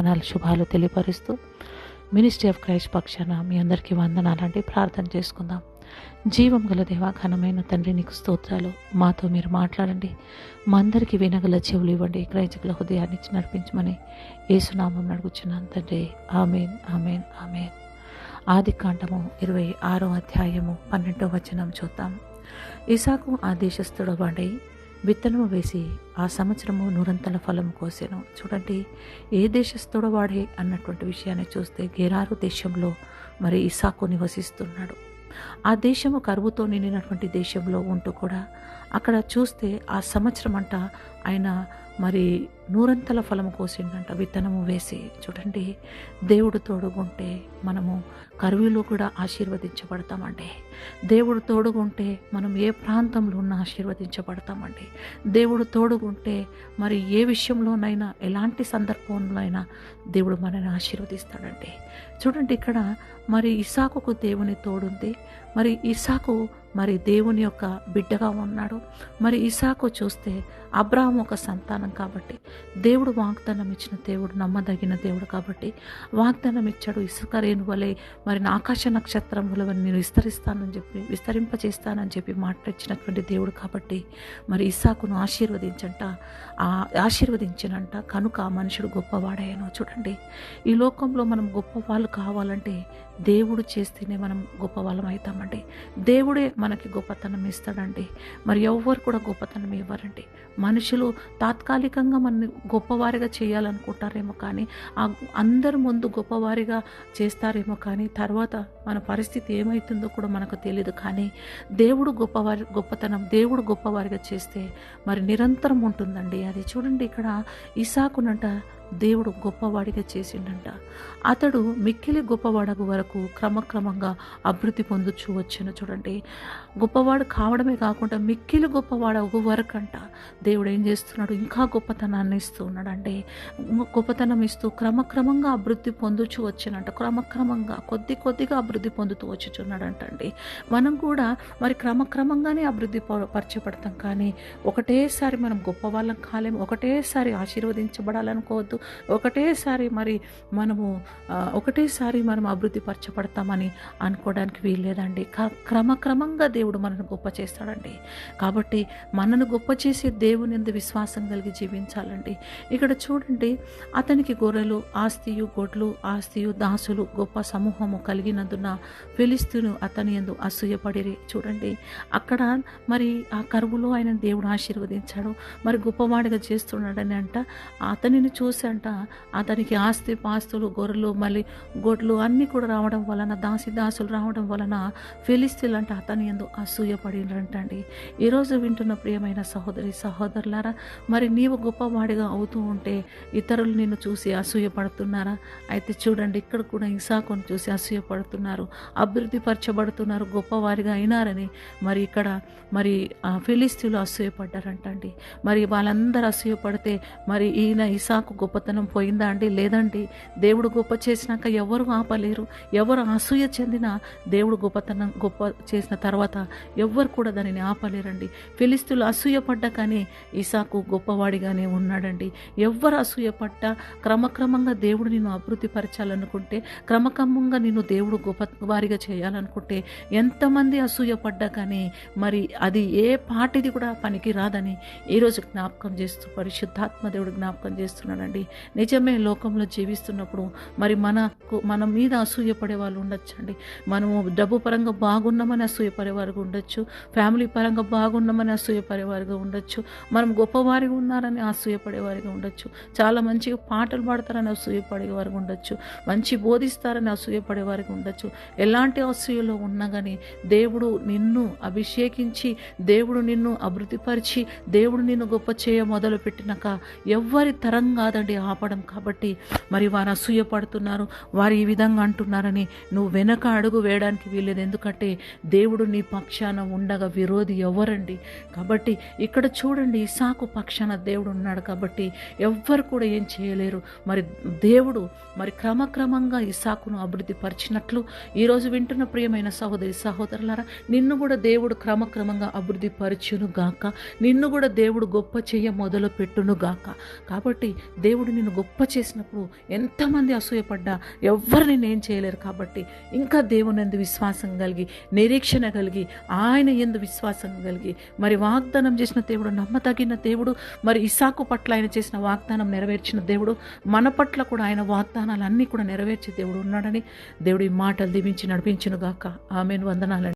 వందనాలు శుభాలు తెలియపరుస్తూ మినిస్ట్రీ ఆఫ్ క్రైస్ట్ పక్షాన మీ అందరికీ వందనాలండి ప్రార్థన చేసుకుందాం. జీవం గల దేవాఘనమైన తండ్రి నీకు స్తోత్రాలు. మాతో మీరు మాట్లాడండి. మా అందరికీ వినగల చెవులు ఇవ్వండి. క్రైస్తకుల హృదయాన్ని ఇచ్చి నడిపించమని ఏసునామం నడుగుచున్నాను తండ్రి. Amen amen amen. ఆది కాండము ఇరవై ఆరో అధ్యాయము పన్నెండో వచనం చూద్దాం. ఇసాకు ఆ దేశస్థుడవాడై విత్తనము వేసి ఆ సంవత్సరము నూరంతల ఫలం కోసాను. చూడండి ఏ దేశస్థుడు వాడే అన్నటువంటి విషయాన్ని చూస్తే గెరారు దేశంలో మరి ఇసాకు నివసిస్తున్నాడు. ఆ దేశము కరువుతో నిండినటువంటి దేశంలో ఉంటూ కూడా అక్కడ చూస్తే ఆ సంవత్సరం అంట ఆయన మరి నూరంతల ఫలము కోసిండంట విత్తనము వేసి. చూడండి దేవుడు తోడుగుంటే మనము కరువులో కూడా ఆశీర్వదించబడతామండి. దేవుడు తోడుగుంటే మనం ఏ ప్రాంతంలో ఉన్నా ఆశీర్వదించబడతామండి. దేవుడు తోడుగుంటే మరి ఏ విషయంలోనైనా ఎలాంటి సందర్భంలో అయినా దేవుడు మనల్ని ఆశీర్వదిస్తాడండి. చూడండి ఇక్కడ మరి ఇసాకుకు దేవుని తోడుంది. మరి ఇసాకు మరి దేవుని యొక్క బిడ్డగా ఉన్నాడు. మరి ఇసాకు చూస్తే అబ్రాహం ఒక సంతానం కాబట్టి దేవుడు వాగ్దానం ఇచ్చిన దేవుడు నమ్మదగిన దేవుడు కాబట్టి వాగ్దానం ఇచ్చాడు. ఇసుక రేణు వలె మరి నా ఆకాశ నక్షత్రం వలె నేను విస్తరిస్తానని చెప్పి విస్తరింపచేస్తానని చెప్పి మాట్లాడిచ్చినటువంటి దేవుడు కాబట్టి మరి ఇసాకును ఆశీర్వదించంట. ఆ ఆశీర్వదించినంట. కనుక ఆ మనుషుడు గొప్పవాడాయనో చూడండి. ఈ లోకంలో మనం గొప్పవాళ్ళు కావాలంటే దేవుడు చేస్తేనే మనం గొప్పవాళ్ళం అవుతామండి. దేవుడే మనకి గొప్పతనం ఇస్తాడండి. మరి ఎవ్వరు కూడా గొప్పతనం ఇవ్వరండి. మనుషులు తాత్కాలికంగా మన గొప్పవారిగా చేయాలనుకుంటారేమో కానీ ఆ అందరి ముందు గొప్పవారిగా చేస్తారేమో కానీ తర్వాత మన పరిస్థితి ఏమవుతుందో కూడా మనకు తెలియదు కానీ దేవుడు గొప్పవారి గొప్పతనం దేవుడు గొప్పవారిగా చేస్తే మరి నిరంతరం ఉంటుందండి. అది చూడండి ఇక్కడ ఇసాకునంట దేవుడు గొప్పవాడిగా చేసిండంట. అతడు మిక్కిలి గొప్పవాడగు వరకు క్రమక్రమంగా అభివృద్ధి పొందుచు వచ్చాను చూడండి. గొప్పవాడు కావడమే కాకుండా మిక్కిలి గొప్పవాడగు వరకు అంట దేవుడు ఏం చేస్తున్నాడు? ఇంకా గొప్పతనాన్ని ఇస్తూ ఉన్నాడు గొప్పతనం ఇస్తూ క్రమక్రమంగా అభివృద్ధి పొందుచు వచ్చానంట. క్రమక్రమంగా కొద్ది కొద్దిగా అభివృద్ధి పొందుతూ వచ్చుచున్నాడంట అండి మనం కూడా మరి క్రమక్రమంగానే అభివృద్ధి ప- పరచబడతాం కానీ ఒకటేసారి మనం గొప్పవాళ్ళం కాలేము ఒకటేసారి ఆశీర్వదించబడాలనుకోవద్దు. ఒకటేసారి మరి మనము ఒకటేసారి మనం అభివృద్ధి పరచబడతామని అనుకోవడానికి వీల్లేదండి. క- క్రమక్రమంగా దేవుడు మనను గొప్ప చేస్తాడండి. కాబట్టి మనను గొప్ప చేసే దేవుని ఎందు విశ్వాసం కలిగి జీవించాలండి. ఇక్కడ చూడండి అతనికి గొర్రెలు ఆస్తియు గొడ్లు ఆస్తియు దాసులు గొప్ప సమూహము కలిగినందున ఫిలిస్తును అతని ఎందు అసూయపడిరి. చూడండి అక్కడ మరి ఆ కరువులో ఆయన దేవుడు ఆశీర్వదించాడు. మరి గొప్పవాడిగా చేస్తున్నాడని అంట అతనిని చూసి అంట. అతనికి ఆస్తి పాస్తులు గొర్రెలు మళ్ళీ గొడ్లు అన్నీ కూడా రావడం వలన దాసి దాసులు రావడం వలన ఫిలిస్తీన్లు అంటే అతని ఎందు అసూయపడినరంటండి. ఈరోజు వింటున్న ప్రియమైన సహోదరి సహోదరులారా మరి నీవు గొప్పవాడిగా అవుతూ ఉంటే ఇతరులు నిన్ను చూసి అసూయపడుతున్నారా? అయితే చూడండి ఇక్కడ కూడా ఇసాకును చూసి అసూయపడుతున్నారు అభివృద్ధి పరచబడుతున్నారు గొప్పవారిగా అయినారని మరి ఇక్కడ మరి ఆ ఫిలిస్తీన్లు అసూయపడ్డారంటండి. మరి వాళ్ళందరూ అసూయపడితే మరి ఈయన ఇసాకు గొప్ప గొప్పతనం పోయిందా అండి? లేదండి. దేవుడు గొప్ప చేసినాక ఎవరు ఆపలేరు? ఎవరు అసూయ చెందిన దేవుడు గొప్పతనం గొప్ప చేసిన తర్వాత ఎవ్వరు కూడా దానిని ఆపలేరండి. ఫిలిస్తులు అసూయపడ్డ కానీ ఇసాకు గొప్పవాడిగానే ఉన్నాడండి. ఎవ్వరు అసూయపడ్డా క్రమక్రమంగా దేవుడు నిన్ను అభివృద్ధి పరచాలనుకుంటే క్రమక్రమంగా నిన్ను దేవుడు గొప్ప వారిగా చేయాలనుకుంటే ఎంతమంది అసూయపడ్డా కానీ మరి అది ఏ పాటిది కూడా పనికి రాదని ఈరోజు జ్ఞాపకం చేస్తూ పరిశుద్ధాత్మ దేవుడు జ్ఞాపకం చేస్తున్నాడండి. నిజమే లోకంలో జీవిస్తున్నప్పుడు మరి మనకు మన మీద అసూయపడే వాళ్ళు ఉండొచ్చండి. మనము డబ్బు పరంగా బాగున్నామని అసూయపడే వారు ఉండొచ్చు. ఫ్యామిలీ పరంగా బాగున్నామని అసూయపడే వారిగా ఉండొచ్చు. మనం గొప్పవారిగా ఉన్నారని అసూయపడే వారిగా ఉండొచ్చు. చాలా మంచిగా పాటలు పాడతారని అసూయపడే వారికి ఉండొచ్చు. మంచి బోధిస్తారని అసూయపడే వారికి ఉండొచ్చు. ఎలాంటి అసూయలో ఉన్నా కానీ దేవుడు నిన్ను అభిషేకించి దేవుడు నిన్ను అభివృద్ధిపరిచి దేవుడు నిన్ను గొప్ప చేయ మొదలు పెట్టినాక ఎవ్వరి తరం కాదండి ఆపడం కాబట్టి మరి వారు అసూయపడుతున్నారు. వారు ఈ విధంగా అంటున్నారని నువ్వు వెనక అడుగు వేయడానికి వీల్లేదు. ఎందుకంటే దేవుడు నీ పక్షాన ఉండగా విరోధి ఎవరండి? కాబట్టి ఇక్కడ చూడండి ఇసాకు పక్షాన దేవుడు ఉన్నాడు కాబట్టి ఎవ్వరు కూడా ఏం చేయలేరు. మరి దేవుడు మరి క్రమక్రమంగా ఇసాకును అభివృద్ధి పరిచినట్లు ఈరోజు వింటున్న ప్రియమైన సహోదరి సహోదరులారా నిన్ను కూడా దేవుడు క్రమక్రమంగా అభివృద్ధి పరచును గాక. నిన్ను కూడా దేవుడు గొప్ప చేయ మొదలు పెట్టును గాక. కాబట్టి దేవుడు దేవుడు నిన్ను గొప్ప చేసినప్పుడు ఎంతమంది అసూయపడ్డా ఎవ్వరు నేను ఏం చేయలేరు కాబట్టి ఇంకా దేవుని ఎందు విశ్వాసం కలిగి నిరీక్షణ కలిగి ఆయన ఎందు విశ్వాసం కలిగి మరి వాగ్దానం చేసిన దేవుడు నమ్మతగిన దేవుడు మరి ఇసాకు పట్ల ఆయన చేసిన వాగ్దానం నెరవేర్చిన దేవుడు మన పట్ల కూడా ఆయన వాగ్దానాలన్నీ కూడా నెరవేర్చే దేవుడు ఉన్నాడని దేవుడు ఈ మాటలు దీవించి నడిపించును గాక ఆమెను. వందనాలండి.